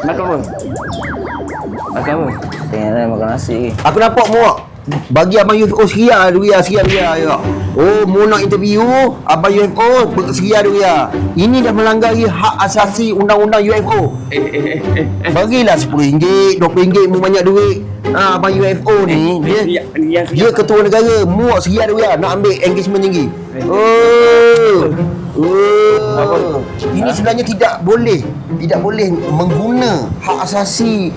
Makan apa? Makan apa? Tengok lah makan nasi ke. Aku nampak muak bagi abang UFO seria duit seria dia ya. Oh, mu nak interview abang UFO seria duit Ini dah melanggar hak asasi undang-undang UFO. Eh, eh, eh, eh. eh. Bagilah RM10, RM20 mu banyak duit. Ha, abang UFO ni dia Ya, ya, dia ya. ketua negara muak seria duit nak ambil engagement tinggi. Eh. Oh. Oh. Ini sebenarnya tidak boleh tidak boleh mengguna hak asasi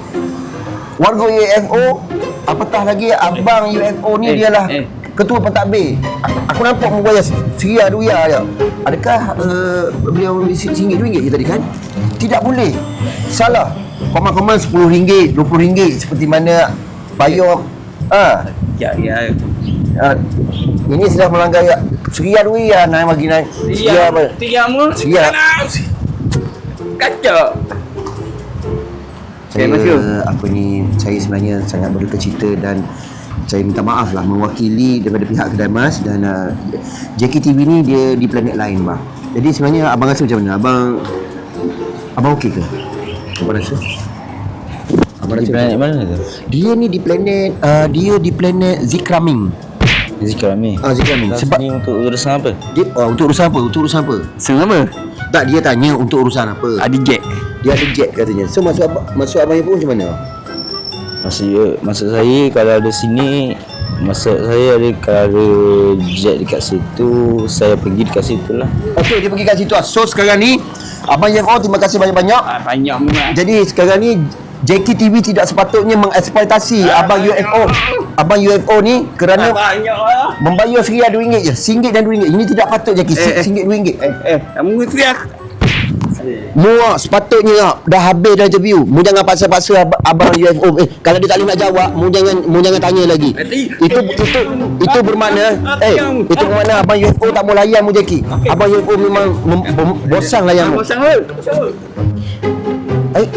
warga UFO apatah lagi abang UFO ni Eh, dialah eh. Ketua pentadbir aku nampak membayar seria duia je adakah uh, beliau RM1 RM2 je tadi kan? Tidak boleh. Salah. Komen-komen RM10 RM20 seperti mana bayar. Ah Ya, ya. uh, ini sudah melanggar ya. seria duia naik bagi naik seria. Apa? Tiga mu. Seria. Kacau. saya apa ni saya sebenarnya sangat berduka cita dan saya minta maaf lah mewakili daripada pihak kedai mas dan uh, JKTV ni dia di planet lain bang. Jadi sebenarnya abang rasa macam mana? Abang abang okey ke? Abang rasa? Abang Di rasa planet mana tu? dia ni di planet uh, dia di planet Zikraming. Zikr Ami. ah Zikraming. Sebab Sebab ni untuk urusan apa? dia uh, untuk urusan apa? Untuk urusan apa? Sama. tak dia tanya untuk urusan apa. Ada jet. dia ada jet katanya. So masuk abang masuk abang pun macam mana Maksud, maksud saya kalau ada sini Maksud saya ada kalau ada jet dekat situ Saya pergi dekat situ lah Okey, dia pergi kat situ. lah. So sekarang ni Abang UFO terima kasih banyak-banyak. ah, Banyak memang Jadi sekarang ni JKTV tidak sepatutnya mengeksploitasi abang UFO. Abang UFO ni kerana Banyak lah membayar seria RM2 je. RM1 dan RM2. Ini tidak patut je Eh, eh. RM1 RM2. Eh, eh, kamu teriak Muak sepatutnya dah habis dah interview. Mu jangan paksa-paksa ab- abang UFO. Eh, kalau dia tak boleh nak jawab, mu jangan mu jangan tanya lagi. Itu itu itu bermakna Ah, eh itu bermakna abang UFO tak mau layan mu Jackie. Abang UFO memang mem- bom- bosang layan mu. Sahul Eh,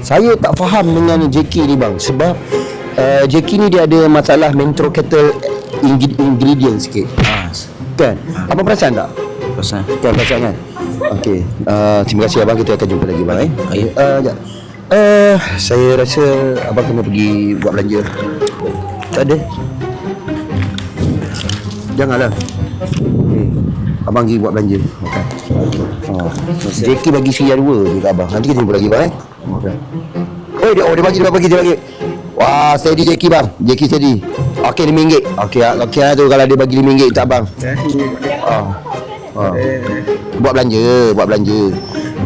saya tak faham dengan JK ni bang sebab uh, JK ni dia ada masalah mentro kettle ing- ingredient sikit. Ah, Kan? Apa perasan tak? Pasal Kan perasan kan? Okey. Uh, terima kasih abang kita akan jumpa lagi bang eh. Okey. Uh, jap. Uh, saya rasa abang kena pergi buat belanja. Tak ada. Janganlah. Hmm. Abang pergi buat belanja. Makan. Oh. JK bagi seria dua je kat abang. Nanti kita jumpa lagi bang eh. Makan. Oh dia, oh dia bagi dia bagi dia bagi. Wah, steady JK bang. JK steady. Okey RM5. Okey, ah, okey ah tu kalau dia bagi RM5 tak bang. Ah. Ah. Buat belanja, buat belanja.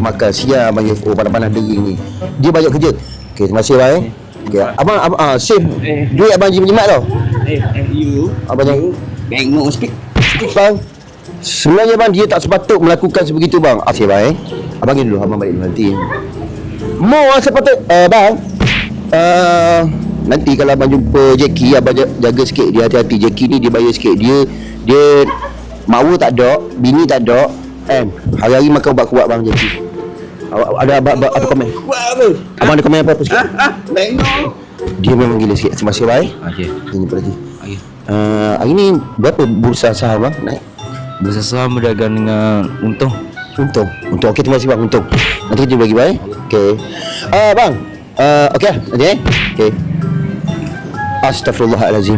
Makan siang abang UFO panas-panas dering ni. Dia banyak kerja. Okey, terima kasih bang eh. Okey, abang abang ah, save duit abang jimat tau. Eh, eh, you Abang jangan Bengok sikit bang. Sebenarnya bang dia tak sepatut melakukan sebegitu bang. Okey bang eh. Abang pergi dulu, abang balik dulu nanti. Mo sepatut uh, bang. Uh, nanti kalau abang jumpa Jackie abang ja- jaga sikit dia hati-hati Jackie ni dia bayar sikit dia dia mawa tak ada bini tak ada kan hari-hari makan ubat kuat bang Awak- ada apa, apa, apa komen Buat apa? abang ada komen apa-apa sikit Ah, ah, dia memang gila sikit terima kasih eh Okey jumpa lagi Okey uh, hari ni berapa bursa saham bang naik Bursa saham berdagang dengan untung Untung. Untung. Okey, terima kasih bang. Untung. Nanti kita bang. eh. Okey. Ah bang. Uh, okey, nanti eh. Okey. Astaghfirullahalazim.